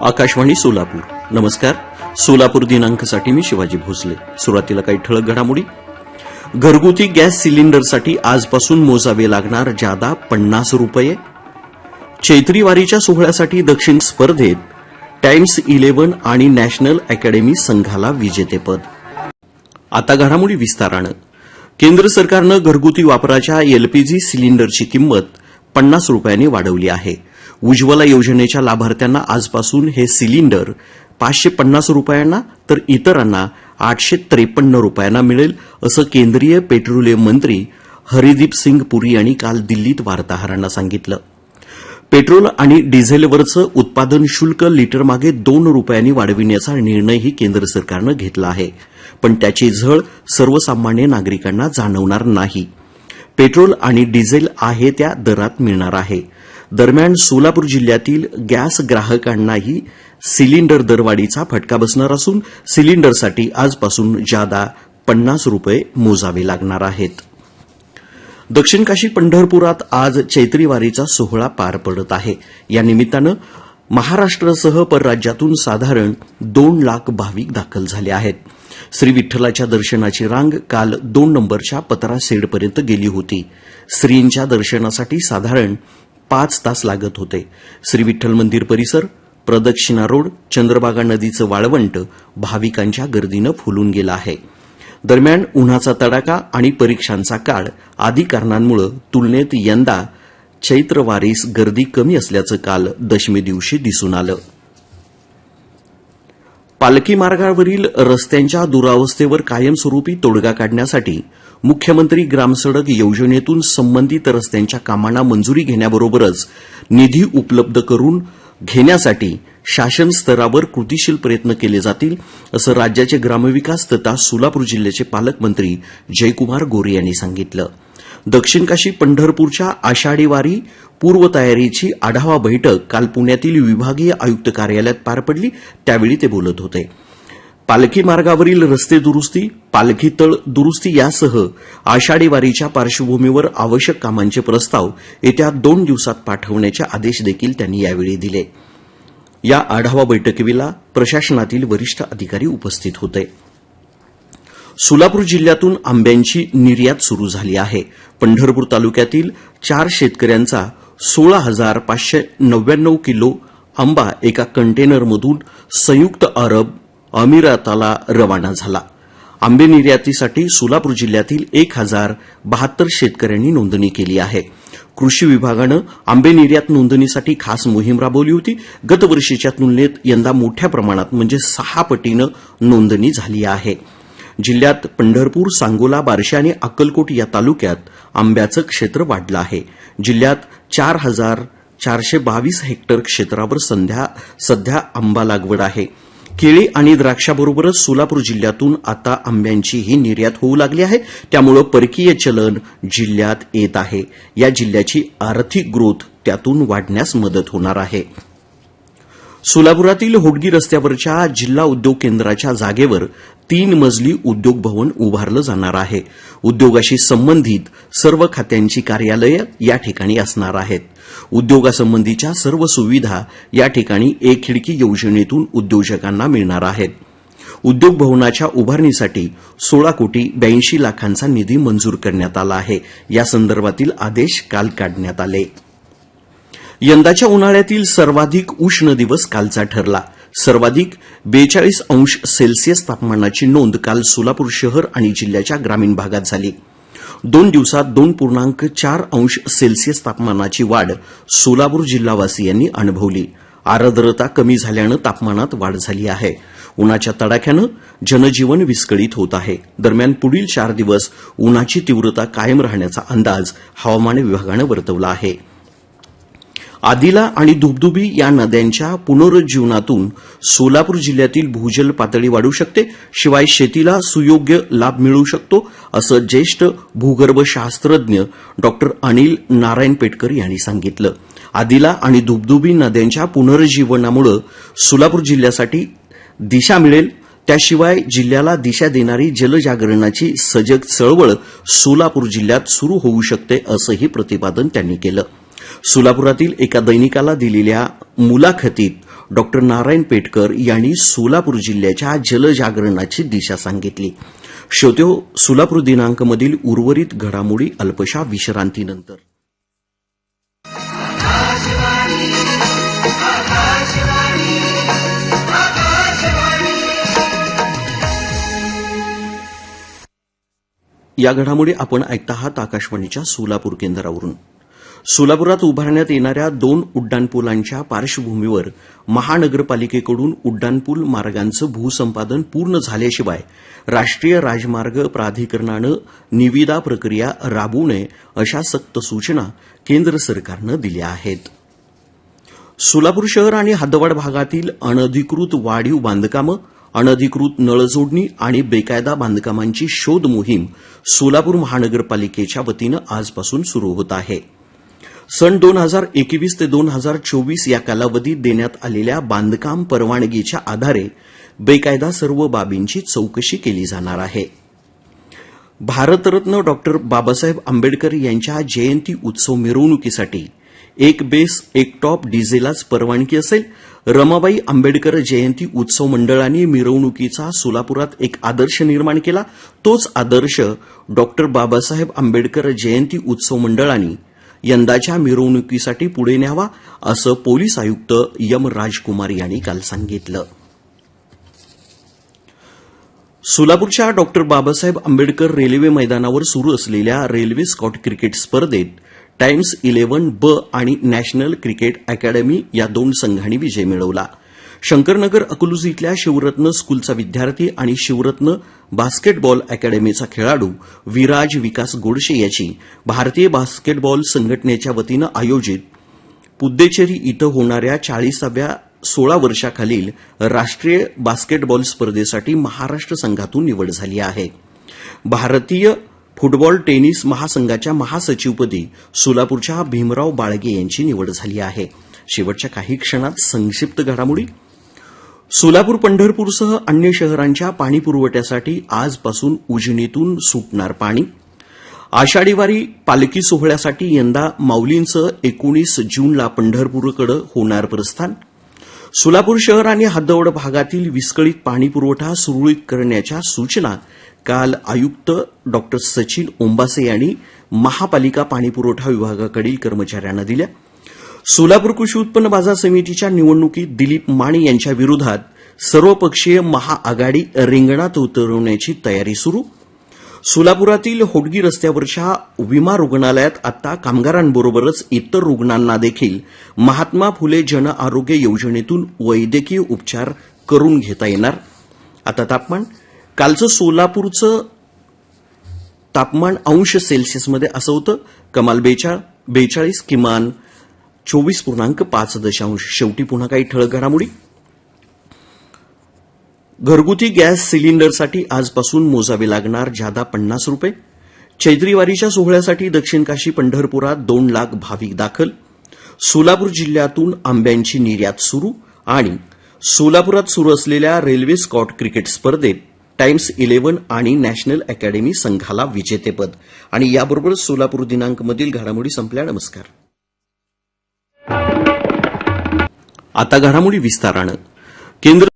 आकाशवाणी सोलापूर. नमस्कार. सोलापूर दिनांकसाठी मी शिवाजी भोसले. सुरुवातीला काही ठळक घडामोडी. घरगुती गॅस सिलेंडरसाठी आजपासून मोजावे लागणार जादा पन्नास रुपये. चैत्री वारीच्या सोहळ्यासाठी दक्षिण स्पर्धेत टाइम्स इलेव्हन आणि नॅशनल अकॅडमी संघाला विजेतेपद आता घडामोडी विस्तारानं. केंद्र सरकारनं घरगुती वापराच्या एलपीजी सिलेंडरची किंमत पन्नास रुपयांनी वाढवली आहे. उज्ज्वला योजनेच्या लाभार्थ्यांना आजपासून हे सिलेंडर पाचशे पन्नास रुपयांना तर इतरांना आठशे त्रेपन्न रुपयांना मिळेल असं केंद्रीय पेट्रोलियम मंत्री हरिदीप सिंग पुरी यांनी काल दिल्लीत वार्ताहरांना सांगितलं. पेट्रोल आणि डिझेलवरचं उत्पादन शुल्क लिटरमागे दोन रुपयांनी वाढविण्याचा निर्णयही केंद्र सरकारनं घेतला आहे. पण त्याची झळ सर्वसामान्य नागरिकांना जाणवणार नाही. पेट्रोल आणि डिझेल आहे त्या दरात मिळणार आहे. दरम्यान सोलापूर जिल्ह्यातील गॅस ग्राहकांनाही सिलेंडर दरवाढीचा फटका बसणार असून सिलेंडरसाठी आजपासून जादा पन्नास रुपये मोजावे लागणार आहेत. दक्षिण काशी पंढरपुरात आज चैत्रीवारीचा सोहळा पार पडत आहे. या निमित्तानं महाराष्ट्रासह परराज्यातून साधारण दोन लाख भाविक दाखल झाले आहेत. श्री विठ्ठलाच्या दर्शनाची रांग काल दोन नंबरच्या पतरा सेडपर्यंत गेली होती. श्रींच्या दर्शनासाठी साधारण पाच तास लागत होते. श्री विठ्ठल मंदिर परिसर प्रदक्षिणा रोड चंद्रभागा नदीचं वाळवंट भाविकांच्या गर्दीनं फुलून गेलं आहे. दरम्यान उन्हाचा तडाखा आणि परीक्षांचा काळ आदी कारणांमुळे तुलनेत यंदा चैत्र वारीस गर्दी कमी असल्याचं काल दशमी दिवशी दिसून आलं. पालखी मार्गावरील रस्त्यांच्या दुरावस्थेवर कायमस्वरूपी तोडगा काढण्यासाठी मुख्यमंत्री ग्रामसडक योजनेतून संबंधित रस्त्यांच्या कामांना मंजुरी घेण्याबरोबरच निधी उपलब्ध करून घेण्यासाठी शासन स्तरावर कृतीशील प्रयत्न केले जातील असं राज्याचे ग्रामविकास तथा सोलापूर जिल्ह्याचे पालकमंत्री जयकुमार गोरे यांनी सांगितलं. दक्षिण काशी पंढरपूरच्या आषाढी वारी पूर्वतयारीची आढावा बैठक काल पुण्यातील विभागीय आयुक्त कार्यालयात पार पडली त्यावेळी ते बोलत होते. पालखी मार्गावरील रस्ते दुरुस्ती पालखी तळ दुरुस्ती यासह आषाढी वारीच्या पार्श्वभूमीवर आवश्यक कामांचे प्रस्ताव येत्या दोन दिवसात पाठवण्याचे आदेश देखील त्यांनी यावेळी दिले. या आढावा बैठकीला प्रशासनातील वरिष्ठ अधिकारी उपस्थित होते. सोलापूर जिल्ह्यातून आंब्यांची निर्यात सुरू झाली आहे. पंढरपूर तालुक्यातील चार शेतकऱ्यांचा सोळा हजार पाचशे नव्याण्णव किलो आंबा एका कंटेनरमधून संयुक्त अरब अमिराताला रवाना झाला. आंबे निर्यातीसाठी सोलापूर जिल्ह्यातील एक हजार बहात्तर शेतकऱ्यांनी नोंदणी केली आहे. कृषी विभागानं आंबे निर्यात नोंदणीसाठी खास मोहीम राबवली होती. गतवर्षीच्या तुलनेत यंदा मोठ्या प्रमाणात म्हणजे सहा पटीनं नोंदणी झाली आहे. जिल्ह्यात पंढरपूर सांगोला बार्शी आणि अक्कलकोट या तालुक्यात आंब्याचं क्षेत्र वाढलं आहे. जिल्ह्यात चार हजार चारशे बावीस हेक्टर क्षेत्रावर संध्या सध्या आंबा लागवड आहे. केळी आणि द्राक्षाबरोबरच सोलापूर जिल्ह्यातून आता आंब्यांचीही निर्यात होऊ लागली आहे. त्यामुळं परकीय चलन जिल्ह्यात येत आहे. या जिल्ह्याची आर्थिक ग्रोथ त्यातून वाढण्यास मदत होणार आहे. सोलापुरातील होडगी रस्त्यावरच्या जिल्हा उद्योग केंद्राच्या जागेवर तीन मजली उद्योग भवन उभारलं जाणार आहे. उद्योगाशी संबंधित सर्व खात्यांची कार्यालयं या ठिकाणी असणार आहेत. उद्योगासंबंधीच्या सर्व सुविधा या ठिकाणी एक खिडकी योजनेतून उद्योजकांना मिळणार आहेत. उद्योग भवनाच्या उभारणीसाठी सोळा कोटी ब्याऐंशी लाखांचा निधी मंजूर करण्यात आला आहे. या संदर्भातील आदेश काल काढण्यात आले. यंदाच्या उन्हाळ्यातील सर्वाधिक उष्ण दिवस कालचा ठरला. सर्वाधिक बेचाळीस अंश सेल्सिअस तापमानाची नोंद काल सोलापूर शहर आणि जिल्ह्याच्या ग्रामीण भागात झाली. दोन दिवसात दोन पूर्णांक चार अंश सेल्सिअस तापमानाची वाढ सोलापूर जिल्हावासियांनी अनुभवली. आर्द्रता कमी झाल्यानं तापमानात वाढ झाली आहे. उन्हाच्या तडाख्यानं जनजीवन विस्कळीत होत आहे. दरम्यान पुढील चार दिवस उन्हाची तीव्रता कायम राहण्याचा अंदाज हवामान विभागानं वर्तवला आहे. आदिला आणि धुबधुबी या नद्यांच्या पुनरुज्जीवनातून सोलापूर जिल्ह्यातील भूजल पातळी वाढू शकते. शिवाय शेतीला सुयोग्य लाभ मिळू शकतो असं ज्येष्ठ भूगर्भशास्त्रज्ञ डॉक्टर अनिल नारायण पेटकर यांनी सांगितलं. आदिला आणि धुबधुबी नद्यांच्या पुनरुज्जीवनामुळे सोलापूर जिल्ह्यासाठी दिशा मिळेल. त्याशिवाय जिल्ह्याला दिशा देणारी जलजागरणाची सजग चळवळ सोलापूर जिल्ह्यात सुरू होऊ शकते असंही प्रतिपादन त्यांनी केलं. सोलापुरातील एका दैनिकाला दिलेल्या मुलाखतीत डॉक्टर नारायण पेटकर यांनी सोलापूर जिल्ह्याच्या जलजागरणाची दिशा सांगितली. श्रोत्यो हो, सोलापूर दिनांकमधील उर्वरित घडामोडी अल्पशा विश्रांतीनंतर. या घडामोडी आपण ऐकता आहात आकाशवाणीच्या सोलापूर केंद्रावरून. सोलापुरात उभारण्यात येणाऱ्या दोन उड्डाणपुलांच्या पार्श्वभूमीवर महानगरपालिकेकडून उड्डाणपूल मार्गांचं भूसंपादन पूर्ण झाल्याशिवाय राष्ट्रीय राजमार्ग प्राधिकरणानं निविदा प्रक्रिया राबवू नये अशा सक्त सूचना केंद्र सरकारनं दिल्या आहेत. सोलापूर शहर आणि हद्दवाड भागातील अनधिकृत वाढीव बांधकामं अनधिकृत नळजोडणी आणि बेकायदा बांधकामांची शोध मोहीम सोलापूर महानगरपालिकेच्या वतीनं आजपासून सुरू होत आहे. सन दोन हजार एकवीस ते दोन हजार चोवीस या कालावधीत देण्यात आलेल्या बांधकाम परवानगीच्या आधारे बेकायदा सर्व बाबींची चौकशी केली जाणार आहे. भारतरत्न डॉक्टर बाबासाहेब आंबेडकर यांच्या जयंती उत्सव मिरवणुकीसाठी एक बेस एक टॉप डीझेलाच परवानगी असेल. रमाबाई आंबेडकर जयंती उत्सव मंडळाने मिरवणुकीचा सोलापुरात एक आदर्श निर्माण केला. तोच आदर्श डॉक्टर बाबासाहेब आंबेडकर जयंती उत्सव मंडळाने यंदाच्या मिरवणुकीसाठी पुढे न्यावा असं पोलीस आयुक्त यम राजकुमार यांनी काल सांगितलं. सोलापूरच्या डॉक्टर बाबासाहेब आंबेडकर रेल्वे मैदानावर सुरू असलेल्या रेल्वे स्कॉट क्रिकेट स्पर्धेत टाइम्स इलेव्हन ब आणि नॅशनल क्रिकेट अकॅडमी या दोन संघांनी विजय मिळवला. शंकरनगर अकलूज इथल्या शिवरत्न स्कूलचा विद्यार्थी आणि शिवरत्न बास्केटबॉल अकॅडमीचा खेळाडू विराज विकास गोडशे याची भारतीय बास्केटबॉल संघटनेच्या वतीनं आयोजित पुद्देचेरी इथं होणाऱ्या चाळीसाव्या सोळा वर्षाखालील राष्ट्रीय बास्केटबॉल स्पर्धेसाठी महाराष्ट्र संघातून निवड झाली आहे. भारतीय फुटबॉल टेनिस महासंघाच्या महासचिवपदी सोलापूरच्या भीमराव बाळगे यांची निवड झाली आहे. शेवटच्या काही क्षणात संक्षिप्त घडामोडी सोलापूर पंढरपूरसह अन्य शहरांच्या पाणी पुरवठ्यासाठी आजपासून उजनीतून सुटणार पाणी. आषाढीवारी पालखी सोहळ्यासाठी यंदा माऊलींचं एकोणीस जूनला पंढरपूरकडे होणार प्रस्थान. सोलापूर शहर आणि हद्दवड भागातील विस्कळीत पाणी पुरवठा सुरळीत करण्याच्या सूचना काल आयुक्त डॉ. सचिन ओंबासे यांनी महापालिका पाणीपुरवठा विभागाकडील कर्मचाऱ्यांना दिल्या. सोलापूर कृषी उत्पन्न बाजार समितीच्या निवडणुकीत दिलीप माने यांच्या विरोधात सर्वपक्षीय महाआघाडी रिंगणात उतरवण्याची तयारी सुरू. सोलापुरातील होडगी रस्त्यावरच्या विमा रुग्णालयात आता कामगारांबरोबरच इतर रुग्णांना देखील महात्मा फुले जन आरोग्य योजनेतून वैद्यकीय उपचार करून घेता येणार. आता तापमान कालचं सोलापूरचं तापमान अंश सेल्सिअसमध्ये असं होतं. कमाल बेचाळ बेचाळीस किमान चोवीस पूर्णांक पाच दशांश. शेवटी पुन्हा काही ठळक घडामोडी. घरगुती गॅस सिलेंडरसाठी आजपासून मोजावे लागणार जादा पन्नास रुपये. चैत्रीवारीच्या सोहळ्यासाठी दक्षिण काशी पंढरपुरात दोन लाख भाविक दाखल. सोलापूर जिल्ह्यातून आंब्यांची निर्यात सुरू आणि सोलापुरात सुरू असलेल्या रेल्वे स्कॉट क्रिकेट स्पर्धेत टाइम्स इलेव्हन आणि नॅशनल अकॅडमी संघाला विजेतेपद. आणि याबरोबर सोलापूर दिनांकमधील घडामोडी संपल्या. नमस्कार. आता घडामोडी विस्तारानं. केंद्र